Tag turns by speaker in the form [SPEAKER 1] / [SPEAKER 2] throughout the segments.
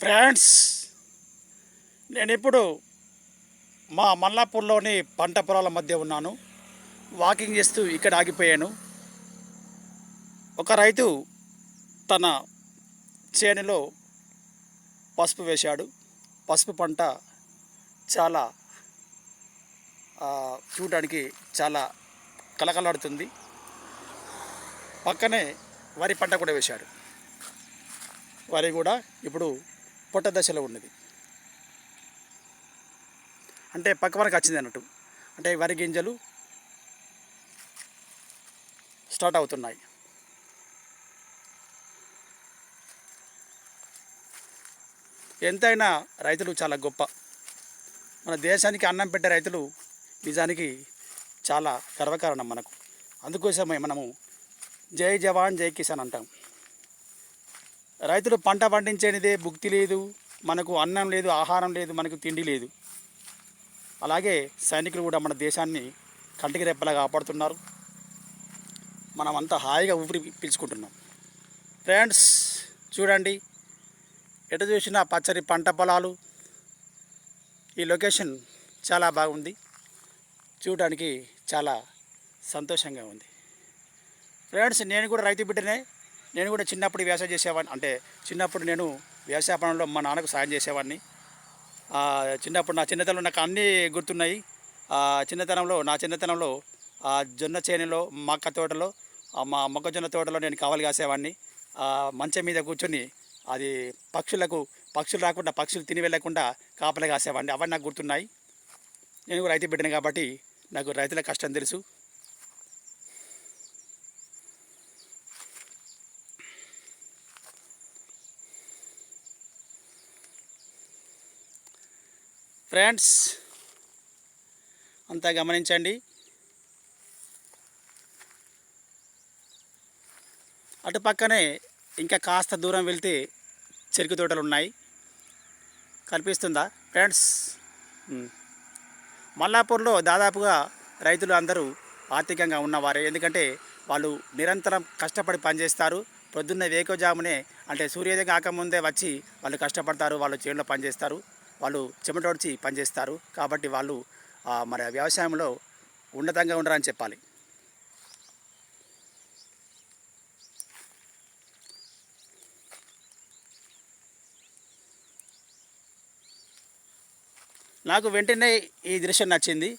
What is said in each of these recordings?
[SPEAKER 1] Friends నేను ఇప్పుడు మా మల్లాపూర్లోని పంట పొలాల మధ్య ఉన్నాను. వాకింగ్ చేస్తూ ఇక్కడ ఆగిపోయాను. ఒక రైతు తన చేనులో పసుపు వేశాడు. పసుపు పంట చాలా చూడడానికి చాలా కలకలాడుతుంది పక్కనే వరి పంట కూడా వేశాడు. వరి కూడా ఇప్పుడు పొట్ట దశలో ఉన్నది. అంటే పక్క వరకు వచ్చింది అన్నట్టు. అంటే వరి గింజలు స్టార్ట్ అవుతున్నాయి. ఎంతైనా రైతులు చాలా గొప్ప. మన దేశానికి అన్నం పెట్టే రైతులు నిజానికి చాలా గర్వకారణం మనకు. అందుకోసమే మనము జై జవాన్ జై కిసాన్ అంటాం. రైతులు పంట పండించేనిదే భుక్తి లేదు మనకు అన్నం లేదు ఆహారం లేదు మనకు తిండి లేదు. అలాగే సైనికులు కూడా మన దేశాన్ని కంటికి రెప్పలా కాపాడుతున్నారు. మనం అంతా హాయిగా ఊపిరి పీల్చుకుంటున్నాం. ఫ్రెండ్స్ చూడండి ఎటు చూసినా పచ్చని పంట పొలాలు. ఈ లొకేషన్ చాలా బాగుంది. చూడడానికి చాలా సంతోషంగా ఉంది. ఫ్రెండ్స్ నేను కూడా రైతు బిడ్డనే. నేను కూడా చిన్నప్పుడు వ్యవసాయం చేసేవాడిని. అంటే చిన్నప్పుడు నేను వ్యవసాయ పనుల్లో మా నాన్నకు సాయం చేసేవాడిని. చిన్నప్పుడు నా చిన్నతనంలో నాకు అన్నీ గుర్తున్నాయి. చిన్నతనంలో నా చిన్నతనంలో ఆ జొన్న చేనులో మక్క తోటలో మా మొక్కజొన్న తోటలో నేను కావాలి కాసేవాడిని. మంచం మీద కూర్చొని అది పక్షులకు పక్షులు రాకుండా పక్షులు తిని వెళ్ళకుండా కాపలా కాసేవాడిని. అవన్నీ నాకు గుర్తున్నాయి. నేను కూడా రైతు బిడ్డను కాబట్టి నాకు రైతుల కష్టం తెలుసు. ఫ్రెండ్స్ అంతా గమనించండి. అటు పక్కనే ఇంకా కాస్త దూరం వెళ్తే చెరుకు తోటలు ఉన్నాయి. కనిపిస్తుందా? ఫ్రెండ్స్ మల్లాపూర్లో దాదాపుగా రైతులు అందరూ ఆర్థికంగా ఉన్నవారే. ఎందుకంటే వాళ్ళు నిరంతరం కష్టపడి పనిచేస్తారు. పొద్దున్న వేకోజామునే అంటే సూర్యోదయం కాకముందే వచ్చి వాళ్ళు కష్టపడతారు వాళ్ళు చేనులో పనిచేస్తారు. వాళ్ళు చెమటోడ్చి పనిచేస్తారు. కాబట్టి వాళ్ళు మరి వ్యవసాయంలో ఉన్నతంగా ఉండరని చెప్పాలి. నాకు వెంటనే ఈ దృశ్యం నచ్చింది.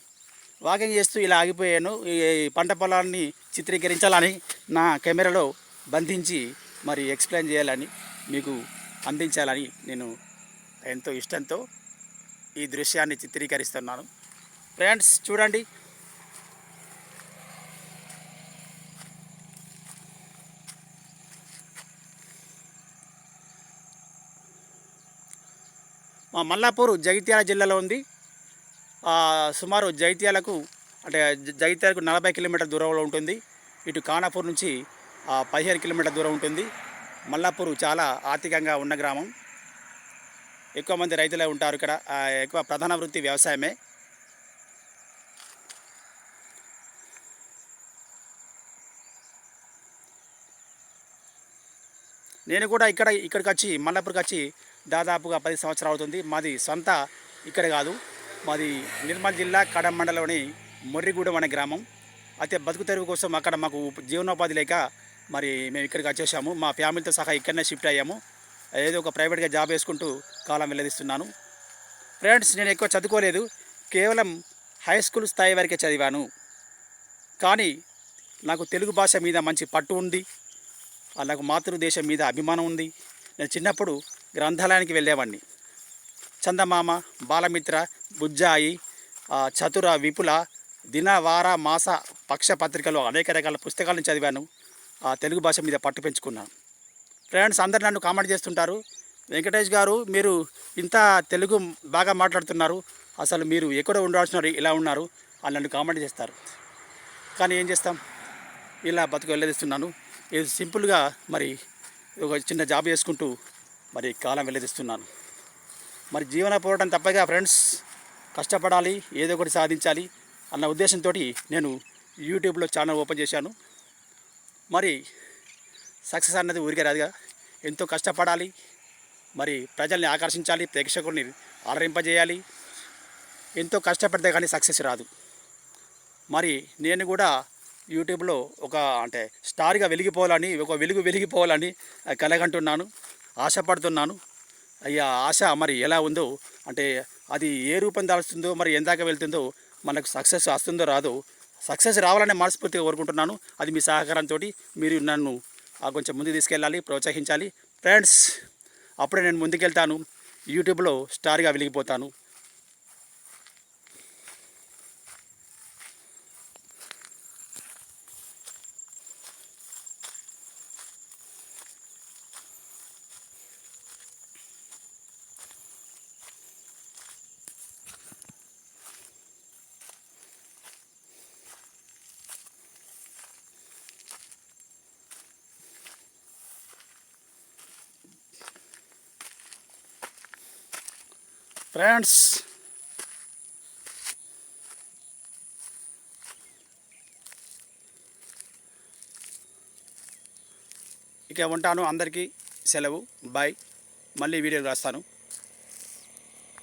[SPEAKER 1] వాకింగ్ చేస్తూ ఇలా ఆగిపోయాను. ఈ పంట పొలాన్ని చిత్రీకరించాలని నా కెమెరాలో బంధించి మరి ఎక్స్ప్లెయిన్ చేయాలని మీకు అందించాలని నేను ఎంతో ఇష్టంతో ఈ దృశ్యాన్ని చిత్రీకరిస్తున్నాను. ఫ్రెండ్స్ చూడండి. మా మల్లాపూర్ జగిత్యాల జిల్లాలో ఉంది. సుమారు జైత్యాలకు అంటే జగిత్యాలకు నలభై కిలోమీటర్ దూరంలో ఉంటుంది. ఇటు కానాపూర్ నుంచి పదిహేను కిలోమీటర్ దూరం ఉంటుంది. మల్లాపూరు చాలా ఆర్థికంగా ఉన్న గ్రామం. ఎక్కువ మంది రైతులే ఉంటారు ఇక్కడ. ఎక్కువ ప్రధాన వృత్తి వ్యవసాయమే. నేను కూడా ఇక్కడ ఇక్కడికి వచ్చి మల్లాపూర్కి వచ్చి దాదాపుగా పది సంవత్సరాలు అవుతుంది. మాది సొంత ఇక్కడ కాదు. మాది నిర్మల్ జిల్లా కడమ మండలంలోని మొర్రిగూడెం అనే గ్రామం. అయితే బతుకు తెరువు కోసం అక్కడ మాకు జీవనోపాధి లేక మరి మేము ఇక్కడికి వచ్చేసాము. మా ఫ్యామిలీతో సహా ఇక్కడనే షిఫ్ట్ అయ్యాము. ఏదో ఒక ప్రైవేట్గా జాబ్ వేసుకుంటూ కాలం వెల్లదిస్తున్నాను ఫ్రెండ్స్ నేను ఎక్కువ చదువుకోలేదు. కేవలం హై స్కూల్ స్థాయి వరకే చదివాను. కానీ నాకు తెలుగు భాష మీద మంచి పట్టు ఉంది. నాకు మాతృదేశం మీద అభిమానం ఉంది. నేను చిన్నప్పుడు గ్రంథాలయానికి వెళ్ళేవాడిని చందమామ బాలమిత్ర బుజ్జాయి చతుర విపుల దిన వార మాస పక్ష పత్రికలు అనేక రకాల పుస్తకాలను చదివాను. ఆ తెలుగు భాష మీద పట్టు పెంచుకున్నాను. ఫ్రెండ్స్ అందరు నన్ను కామెంట్ చేస్తుంటారు. వెంకటేష్ గారు మీరు ఇంత తెలుగు బాగా మాట్లాడుతున్నారు. అసలు మీరు ఎక్కడ ఉండాల్సినారు ఇలా ఉన్నారు అని నన్ను కామెంట్ చేస్తారు. కానీ ఏం చేస్తాం? ఇలా బతుకు వెళ్ళదిస్తున్నాను ఇది సింపుల్గా మరి ఒక చిన్న జాబ్ చేసుకుంటూ మరి కాలం వెళ్ళదిస్తున్నాను మరి జీవన పోరాటం తప్పగా ఫ్రెండ్స్. కష్టపడాలి ఏదో ఒకటి సాధించాలి అన్న ఉద్దేశంతో నేను యూట్యూబ్లో ఛానల్ ఓపెన్ చేశాను. మరి సక్సెస్ అన్నది ఊరికే రాదుగా. ఎంతో కష్టపడాలి మరి ప్రజల్ని ఆకర్షించాలి ప్రేక్షకుల్ని ఆలరింపజేయాలి ఎంతో కష్టపడితే కానీ సక్సెస్ రాదు. మరి నేను కూడా యూట్యూబ్లో ఒక అంటే స్టార్గా వెలిగిపోవాలని ఒక వెలుగు వెలిగిపోవాలని కలగంటున్నాను ఆశపడుతున్నాను. అయ్యా ఆశ మరి ఎలా ఉందో అంటే అది ఏ రూపం దాల్స్తుందో మరి ఎందాక వెళ్తుందో మనకు సక్సెస్ వస్తుందో రాదో సక్సెస్ రావాలని మనస్ఫూర్తిగా కోరుకుంటున్నాను. అది మీ సహకారంతో మీరు నన్ను ఆ కొంచెం ముందు తీసుకెళ్ళాలి ప్రోత్సహించాలి. ఫ్రెండ్స్ అప్పుడే నేను ముందుకెళ్తాను. యూట్యూబ్లో స్టార్గా వెలిగిపోతాను. ఫ్రెండ్స్. ఇక ఉంటాను అందరికీ సెలవు. బాయ్. మళ్ళీ వీడియో రాస్తాను.